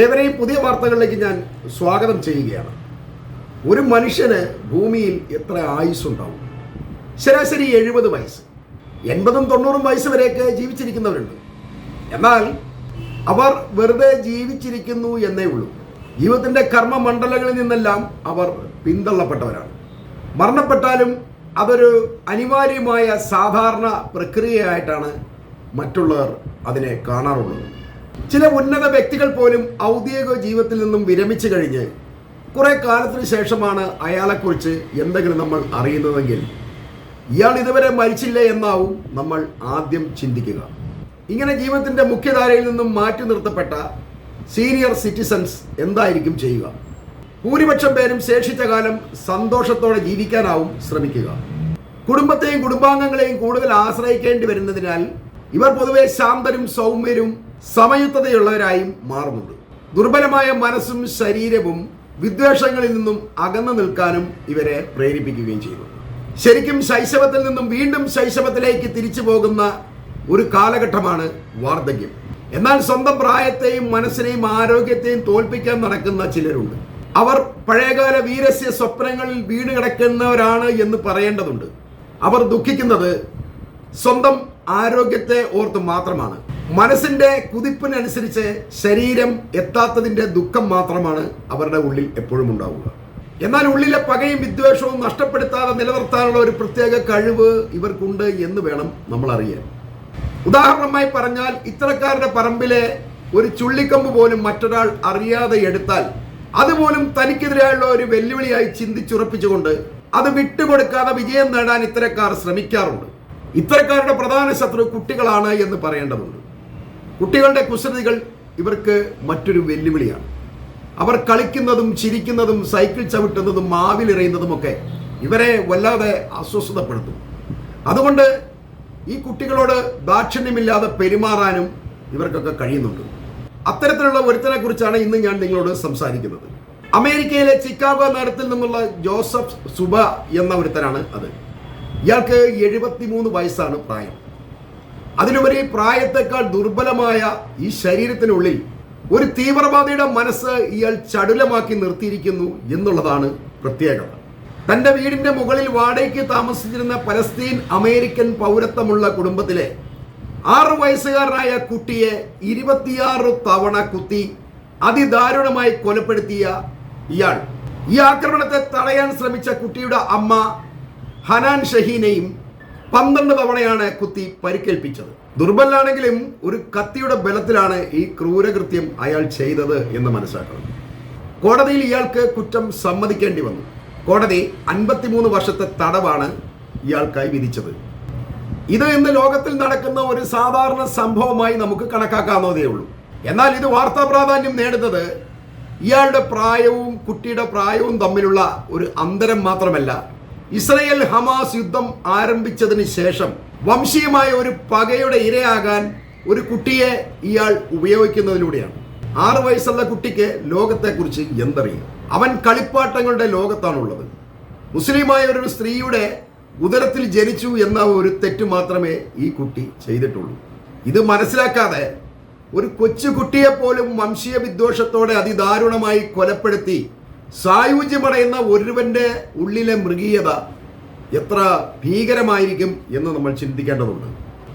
ഏവരെയും പുതിയ വാർത്തകളിലേക്ക് ഞാൻ സ്വാഗതം ചെയ്യുകയാണ്. ഒരു മനുഷ്യന് ഭൂമിയിൽ എത്ര ആയുസ്സുണ്ടാവും? ശരാശരി എഴുപത് വയസ്സ്. എൺപതും തൊണ്ണൂറും വയസ്സ് വരെയൊക്കെ ജീവിച്ചിരിക്കുന്നവരുണ്ട്. എന്നാൽ അവർ വെറുതെ ജീവിച്ചിരിക്കുന്നു എന്നേ ഉള്ളൂ. ജീവിതത്തിന്റെ കർമ്മമണ്ഡലങ്ങളിൽ നിന്നെല്ലാം അവർ പിന്തള്ളപ്പെട്ടവരാണ്. മരണപ്പെട്ടാലും അതൊരു അനിവാര്യമായ സാധാരണ പ്രക്രിയയായിട്ടാണ് മറ്റുള്ളവർ അതിനെ കാണാറുള്ളത്. ചില ഉന്നത വ്യക്തികൾ പോലും ഔദ്യോഗിക ജീവിതത്തിൽ നിന്നും വിരമിച്ചു കഴിഞ്ഞ് കുറെ കാലത്തിന് ശേഷമാണ് അയാളെക്കുറിച്ച് എന്തെങ്കിലും നമ്മൾ അറിയുന്നതെങ്കിൽ ഇയാൾ ഇതുവരെ മരിച്ചില്ല എന്നാവും നമ്മൾ ആദ്യം ചിന്തിക്കുക. ഇങ്ങനെ ജീവിതത്തിന്റെ മുഖ്യധാരയിൽ നിന്നും മാറ്റി നിർത്തപ്പെട്ട സീനിയർ സിറ്റിസൺസ് എന്തായിരിക്കും ചെയ്യുക? ഭൂരിപക്ഷം പേരും ശേഷിച്ച കാലം സന്തോഷത്തോടെ ജീവിക്കാനാവും ശ്രമിക്കുക. കുടുംബത്തെയും കുടുംബാംഗങ്ങളെയും കൂടുതൽ ആശ്രയിക്കേണ്ടി വരുന്നതിനാൽ ഇവർ പൊതുവെ ശാന്തരും സൗമ്യരും സമയുത്തതയുള്ളവരായും മാറുന്നുണ്ട്. ദുർബലമായ മനസ്സും ശരീരവും വിദ്വേഷങ്ങളിൽ നിന്നും അകന്നു നിൽക്കാനും ഇവരെ പ്രേരിപ്പിക്കുകയും ചെയ്യുന്നു ശരിക്കും ശൈശവത്തിൽ നിന്നും വീണ്ടും ശൈശവത്തിലേക്ക് തിരിച്ചു പോകുന്ന ഒരു കാലഘട്ടമാണ് വാർദ്ധക്യം. എന്നാൽ സ്വന്തം പ്രായത്തെയും മനസ്സിനെയും ആരോഗ്യത്തെയും തോൽപ്പിക്കാൻ നടക്കുന്ന ചിലരുണ്ട്. അവർ പഴയകാല വീരസ്യ സ്വപ്നങ്ങളിൽ വീണ് കിടക്കുന്നവരാണ് എന്ന് പറയേണ്ടതുണ്ട്. അവർ ദുഃഖിക്കുന്നത് സ്വന്തം ആരോഗ്യത്തെ ഓർത്ത് മാത്രമാണ്. മനസ്സിന്റെ കുതിപ്പിനനുസരിച്ച് ശരീരം എത്താത്തതിന്റെ ദുഃഖം മാത്രമാണ് അവരുടെ ഉള്ളിൽ എപ്പോഴും ഉണ്ടാവുക. എന്നാൽ ഉള്ളിലെ പകയും വിദ്വേഷവും നഷ്ടപ്പെടുത്താതെ നിലനിർത്താനുള്ള ഒരു പ്രത്യേക കഴിവ് ഇവർക്കുണ്ട് എന്ന് വേണം നമ്മൾ അറിയാൻ ഉദാഹരണമായി പറഞ്ഞാൽ ഇത്തരക്കാരുടെ പറമ്പിലെ ഒരു ചുള്ളിക്കമ്പ് പോലും മറ്റൊരാൾ അറിയാതെ എടുത്താൽ അതുപോലും തനിക്കെതിരായുള്ള ഒരു വെല്ലുവിളിയായി ചിന്തിച്ചുറപ്പിച്ചുകൊണ്ട് അത് വിട്ടുകൊടുക്കാതെ വിജയം നേടാൻ ഇത്തരക്കാർ ശ്രമിക്കാറുണ്ട്. ഇത്തരക്കാരുടെ പ്രധാന ശത്രു കുട്ടികളാണ് എന്ന് പറയേണ്ടതുണ്ട്. കുട്ടികളുടെ കുസൃതികൾ ഇവർക്ക് മറ്റൊരു വെല്ലുവിളിയാണ്. അവർ കളിക്കുന്നതും ചിരിക്കുന്നതും സൈക്കിൾ ചവിട്ടുന്നതും മാവിലെറിയുന്നതുമൊക്കെ ഇവരെ വല്ലാതെ അസ്വസ്ഥതപ്പെടുത്തും. അതുകൊണ്ട് ഈ കുട്ടികളോട് ദാക്ഷിണ്യമില്ലാതെ പെരുമാറാനും ഇവർക്കൊക്കെ കഴിയുന്നുണ്ട്. അത്തരത്തിലുള്ള ഒരുത്തനെ കുറിച്ചാണ് ഇന്ന് ഞാൻ നിങ്ങളോട് സംസാരിക്കുന്നത്. അമേരിക്കയിലെ ചിക്കാഗോ നഗരത്തിൽ നിന്നുള്ള ജോസഫ് സുബ എന്ന ഒരുത്തനാണ് അത്. ഇയാൾക്ക് എഴുപത്തിമൂന്ന് വയസ്സാണ് പ്രായം. അതിലുപരി പ്രായത്തെക്കാൾ ദുർബലമായ ഈ ശരീരത്തിനുള്ളിൽ ഒരു തീവ്രവാദിയുടെ മനസ്സ് ഇയാൾ ചടുലമാക്കി നിർത്തിയിരിക്കുന്നു എന്നുള്ളതാണ് പ്രത്യേകത. തന്റെ വീടിന്റെ മുകളിൽ വാടകയ്ക്ക് താമസിച്ചിരുന്ന പലസ്തീൻ അമേരിക്കൻ പൗരത്വമുള്ള കുടുംബത്തിലെ ആറ് വയസ്സുകാരനായ കുട്ടിയെ ഇരുപത്തിയാറ് തവണ കുത്തി അതിദാരുണമായി കൊലപ്പെടുത്തിയ ഇയാൾ. ഈ ആക്രമണത്തെ തടയാൻ ശ്രമിച്ച കുട്ടിയുടെ അമ്മ ഹനാൻ ഷഹീനെയും പന്ത്രണ്ട് തവണയാണ് കുത്തി പരിക്കേൽപ്പിച്ചത്. ദുർബലാണെങ്കിലും ഒരു കത്തിയുടെ ബലത്തിലാണ് ഈ ക്രൂരകൃത്യം അയാൾ ചെയ്തത് എന്ന് മനസ്സിലാക്കണം. കോടതിയിൽ ഇയാൾക്ക് കുറ്റം സമ്മതിക്കേണ്ടി വന്നു. കോടതി അൻപത്തിമൂന്ന് വർഷത്തെ തടവാണ് ഇയാൾക്കായി വിധിച്ചത്. ഇത് ഇന്ന് ലോകത്തിൽ നടക്കുന്ന ഒരു സാധാരണ സംഭവമായി നമുക്ക് കണക്കാക്കാവുന്നതേ ഉള്ളൂ. എന്നാൽ ഇത് വാർത്താ പ്രാധാന്യം നേടുന്നത് ഇയാളുടെ പ്രായവും കുട്ടിയുടെ പ്രായവും തമ്മിലുള്ള ഒരു അന്തരം മാത്രമല്ല ഇസ്രയേൽ ഹമാസ് യുദ്ധം ആരംഭിച്ചതിന് ശേഷം വംശീയമായ ഒരു പകയുടെ ഇരയാകാൻ ഒരു കുട്ടിയെ ഇയാൾ ഉപയോഗിക്കുന്നതിലൂടെയാണ്. ആറു വയസ്സുള്ള കുട്ടിക്ക് ലോകത്തെക്കുറിച്ച് എന്തറിയാം? അവൻ കളിപ്പാട്ടങ്ങളുടെ ലോകത്താണുള്ളത്. മുസ്ലിമായ ഒരു സ്ത്രീയുടെ ഉദരത്തിൽ ജനിച്ചു എന്ന ഒരു തെറ്റ് മാത്രമേ ഈ കുട്ടി ചെയ്തിട്ടുള്ളൂ. ഇത് മനസ്സിലാക്കാതെ ഒരു കൊച്ചു കുട്ടിയെ പോലും വംശീയ വിദ്വേഷത്തോടെ അതിദാരുണമായി കൊലപ്പെടുത്തി സായുജ്യമടയുന്ന ഒരുവന്റെ ഉള്ളിലെ മൃഗീയത എത്ര ഭീകരമായിരിക്കും എന്ന് നമ്മൾ ചിന്തിക്കേണ്ടതുണ്ട്.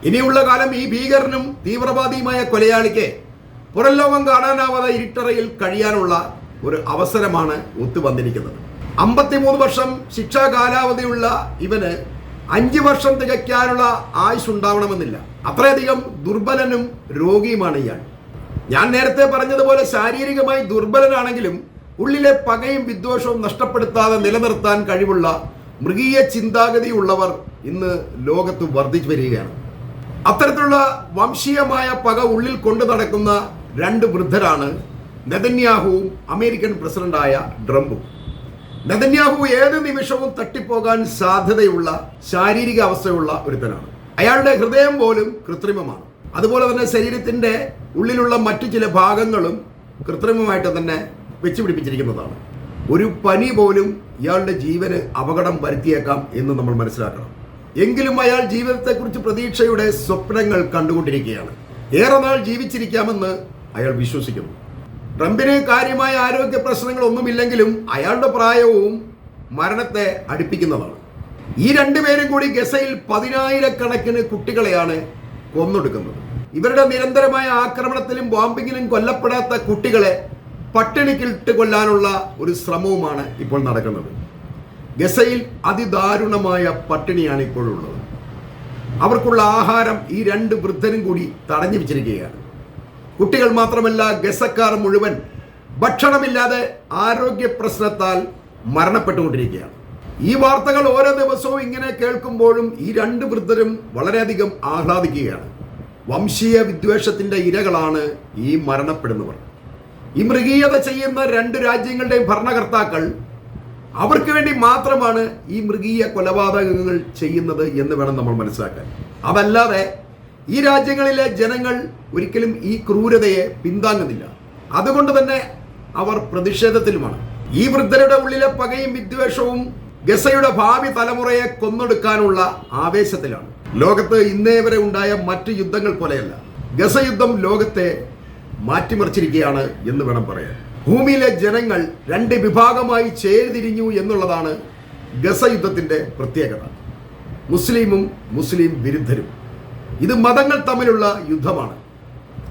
ഇനിയുള്ള കാലം ഈ ഭീകരനും തീവ്രവാദിയുമായ കൊലയാളിക്ക് പുറം ലോകം കാണാനാവാതെ ഇരുട്ടറയിൽ കഴിയാനുള്ള ഒരു അവസരമാണ് ഒത്തുവന്നിരിക്കുന്നത്. അമ്പത്തിമൂന്ന് വർഷം ശിക്ഷാ കാലാവധിയുള്ള ഇവന് അഞ്ച് വർഷം തികയ്ക്കാനുള്ള ആയുസ് ഉണ്ടാവണമെന്നില്ല അത്രയധികം ദുർബലനും രോഗിയുമാണ് ഇയാൾ. ഞാൻ നേരത്തെ പറഞ്ഞതുപോലെ ശാരീരികമായി ദുർബലനാണെങ്കിലും ഉള്ളിലെ പകയും വിദ്വേഷവും നഷ്ടപ്പെടുത്താതെ നിലനിർത്താൻ കഴിവുള്ള മൃഗീയ ചിന്താഗതിയുള്ളവർ ഇന്ന് ലോകത്ത് വർദ്ധിച്ചു വരികയാണ്. അത്തരത്തിലുള്ള വംശീയമായ പക ഉള്ളിൽ കൊണ്ടു നടക്കുന്ന രണ്ട് വൃദ്ധരാണ് നെതന്യാഹുവും അമേരിക്കൻ പ്രസിഡന്റായ ട്രംപും. നെതന്യാഹു ഏത് നിമിഷവും തട്ടിപ്പോകാൻ സാധ്യതയുള്ള ശാരീരിക അവസ്ഥയുള്ള ഒരുത്തനാണ്. അയാളുടെ ഹൃദയം പോലും കൃത്രിമമാണ്. അതുപോലെ തന്നെ ശരീരത്തിന്റെ ഉള്ളിലുള്ള മറ്റു ചില ഭാഗങ്ങളും കൃത്രിമമായിട്ട് തന്നെ വെച്ചുപിടിപ്പിച്ചിരിക്കുന്നതാണ്. ഒരു പനി പോലും ഇയാളുടെ ജീവന് അപകടം വരുത്തിയേക്കാം എന്ന് നമ്മൾ മനസ്സിലാക്കണം. എങ്കിലും അയാൾ ജീവിതത്തെക്കുറിച്ച് പ്രതീക്ഷയുടെ സ്വപ്നങ്ങൾ കണ്ടുകൊണ്ടിരിക്കുകയാണ്. ഏറെ നാൾ ജീവിച്ചിരിക്കാമെന്ന് അയാൾ വിശ്വസിക്കുന്നു. ട്രംപിന് കാര്യമായ ആരോഗ്യ പ്രശ്നങ്ങളൊന്നുമില്ലെങ്കിലും അയാളുടെ പ്രായവും മരണത്തെ അടുപ്പിക്കുന്നതാണ്. ഈ രണ്ടുപേരും കൂടി ഗസയിൽ പതിനായിരക്കണക്കിന് കുട്ടികളെയാണ് കൊന്നൊടുക്കുന്നത്. ഇവരുടെ നിരന്തരമായ ആക്രമണത്തിലും ബോംബിങ്ങിലും കൊല്ലപ്പെടാത്ത കുട്ടികളെ പട്ടിണിക്കിട്ട് കൊല്ലാനുള്ള ഒരു ശ്രമവുമാണ് ഇപ്പോൾ നടക്കുന്നത്. ഗസയിൽ അതിദാരുണമായ പട്ടിണിയാണ് ഇപ്പോഴുള്ളത് അവർക്കുള്ള ആഹാരം ഈ രണ്ട് വൃദ്ധരും കൂടി തടഞ്ഞു വെച്ചിരിക്കുകയാണ്. കുട്ടികൾ മാത്രമല്ല ഗസക്കാർ മുഴുവൻ ഭക്ഷണമില്ലാതെ ആരോഗ്യ പ്രശ്നത്താൽ മരണപ്പെട്ടുകൊണ്ടിരിക്കുകയാണ്. ഈ വാർത്തകൾ ഓരോ ദിവസവും ഇങ്ങനെ കേൾക്കുമ്പോഴും ഈ രണ്ട് വൃദ്ധരും വളരെയധികം ആഹ്ലാദിക്കുകയാണ്. വംശീയ വിദ്വേഷത്തിന്റെ ഇരകളാണ് ഈ മരണപ്പെടുന്നവർ. ഈ മൃഗീയത ചെയ്യുന്ന രണ്ട് രാജ്യങ്ങളുടെയും ഭരണകർത്താക്കൾ അവർക്ക് വേണ്ടി മാത്രമാണ് ഈ മൃഗീയ കൊലപാതകങ്ങൾ ചെയ്യുന്നത് എന്ന് വേണം നമ്മൾ മനസ്സിലാക്കാൻ. അതല്ലാതെ ഈ രാജ്യങ്ങളിലെ ജനങ്ങൾ ഒരിക്കലും ഈ ക്രൂരതയെ പിന്താങ്ങുന്നില്ല. അതുകൊണ്ട് തന്നെ അവർ പ്രതിഷേധത്തിലുമാണ്. ഈ വൃദ്ധരുടെ ഉള്ളിലെ പകയും വിദ്വേഷവും ഗസയുടെ ഭാവി തലമുറയെ കൊന്നൊടുക്കാനുള്ള ആവേശത്തിലാണ്. ലോകത്ത് ഇന്നേ വരെ ഉണ്ടായ മറ്റ് യുദ്ധങ്ങൾ പോലെയല്ല. ഗസ യുദ്ധം ലോകത്തെ മാറ്റിമറിച്ചിരിക്കുകയാണ് എന്ന് വേണം പറയാൻ. ഭൂമിയിലെ ജനങ്ങൾ രണ്ട് വിഭാഗമായി ചേരിതിരിഞ്ഞു എന്നുള്ളതാണ് ഗസ യുദ്ധത്തിന്റെ പ്രത്യേകത. മുസ്ലിമും മുസ്ലിം വിരുദ്ധരും. ഇത് മതങ്ങൾ തമ്മിലുള്ള യുദ്ധമാണ്.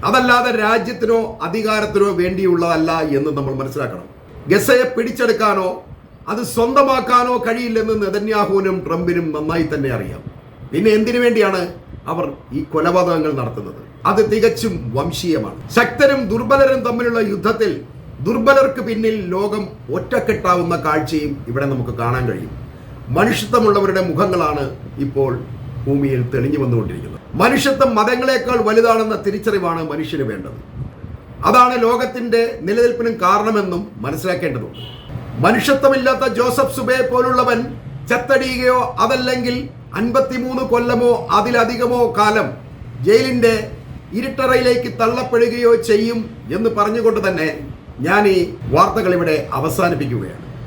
അതല്ലാതെ രാജ്യത്തിനോ അധികാരത്തിനോ വേണ്ടിയുള്ളതല്ല എന്ന് നമ്മൾ മനസ്സിലാക്കണം. ഗസയെ പിടിച്ചെടുക്കാനോ അത് സ്വന്തമാക്കാനോ കഴിയില്ലെന്ന് നെതന്യാഹുവിനും ട്രംപിനും നന്നായി തന്നെ അറിയാം. പിന്നെ എന്തിനു വേണ്ടിയാണ് അവർ ഈ കൊലപാതകങ്ങൾ നടത്തുന്നത്. അത് തികച്ചും വംശീയമാണ്. ശക്തരും ദുർബലരും തമ്മിലുള്ള യുദ്ധത്തിൽ ദുർബലർക്ക് പിന്നിൽ ലോകം ഒറ്റക്കെട്ടാവുന്ന കാഴ്ചയും ഇവിടെ നമുക്ക് കാണാൻ കഴിയും. മനുഷ്യത്വമുള്ളവരുടെ മുഖങ്ങളാണ് ഇപ്പോൾ ഭൂമിയിൽ തെളിഞ്ഞു വന്നുകൊണ്ടിരിക്കുന്നത്. മനുഷ്യത്വം മതങ്ങളെക്കാൾ വലുതാണെന്ന തിരിച്ചറിവാണ് മനുഷ്യന് വേണ്ടത്. അതാണ് ലോകത്തിന്റെ നിലനിൽപ്പിനും കാരണമെന്നും മനസ്സിലാക്കേണ്ടതുണ്ട്. മനുഷ്യത്വമില്ലാത്ത ജോസഫ് സുബേ പോലുള്ളവൻ ചത്തടിയുകയോ അതല്ലെങ്കിൽ അൻപത്തിമൂന്ന് കൊല്ലമോ അതിലധികമോ കാലം ജയിലിന്റെ ഇരുട്ടറയിലേക്ക് തള്ളപ്പെടുകയോ ചെയ്യും എന്ന് പറഞ്ഞുകൊണ്ട് തന്നെ ഞാൻ ഈ വാർത്തകൾ ഇവിടെ അവസാനിപ്പിക്കുകയാണ്.